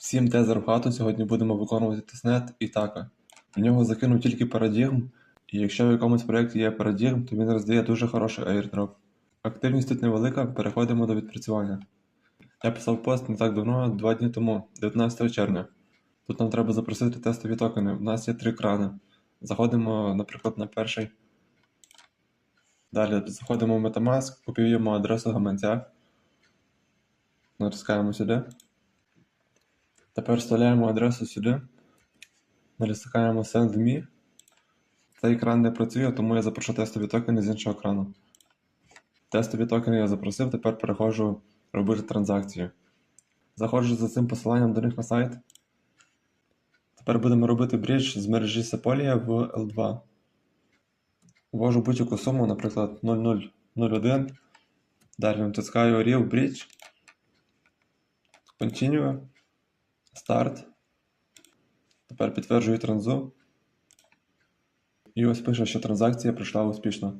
Всім тезер в хату сьогодні будемо виконувати тестнет і така. В нього закинув тільки парадігм, і якщо в якомусь проєкті є парадігм, то він роздає дуже хороший airdrop. Активність тут невелика, переходимо до відпрацювання. Я писав пост не так давно, два дні тому, 19 червня. Тут нам треба запросити тестові токени. У нас є три крани. Заходимо, наприклад, на перший. Далі заходимо в Metamask, копіюємо адресу гаманця. Натискаємо сюди. Тепер вставляємо адресу сюди. Натискаємо Send Me. Цей екран не працює, тому я запрошу тестові токени з іншого екрану. Тестові токени я запросив, тепер переходжу робити транзакцію. Заходжу за цим посиланням до них на сайт. Тепер будемо робити брідж з мережі Sepolia в L2. Ввожу будь-яку суму, наприклад, 0001. Далі натискаю Real Bridge. Continue. Старт. Тепер підтверджую транзу. І ось пише, що транзакція пройшла успішно.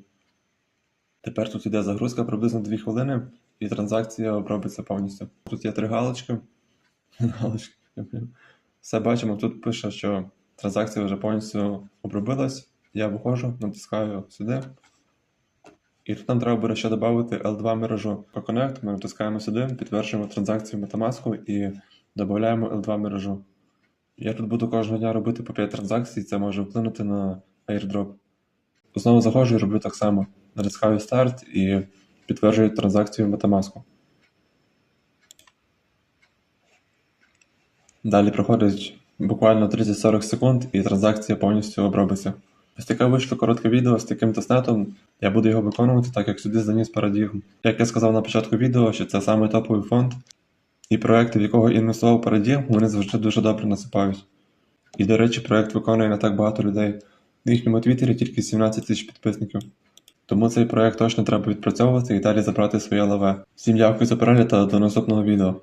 Тепер тут іде загрузка приблизно 2 хвилини, і транзакція обробиться повністю. Тут є три галочки. Галочки. Все бачимо, тут пише, що транзакція вже повністю обробилась. Я виходжу, натискаю сюди. І тут нам треба буде ще додати L2 мережу по Connect. Ми натискаємо сюди, підтверджуємо транзакцію Metamask і додаємо L2 мережу. Я тут буду кожного дня робити по 5 транзакцій, це може вплинути на airdrop. Знову заходжу і роблю так само. Натискаю старт і підтверджую транзакцію Metamask. Далі проходить буквально 30-40 секунд і транзакція повністю обробиться. Ось таке вийшло коротке відео з таким тестнетом. Я буду його виконувати, так як сюди заніс парадігм. Як я сказав на початку відео, що це саме топовий фонд, і проекти, в якого інвестував парадігм, вони завжди дуже добре насипають. І, до речі, проект виконує не так багато людей. На їхньому твіттері тільки 17 тисяч підписників. Тому цей проект точно треба відпрацьовувати і далі забрати своє лаве. Всім дякую за перегляд та до наступного відео.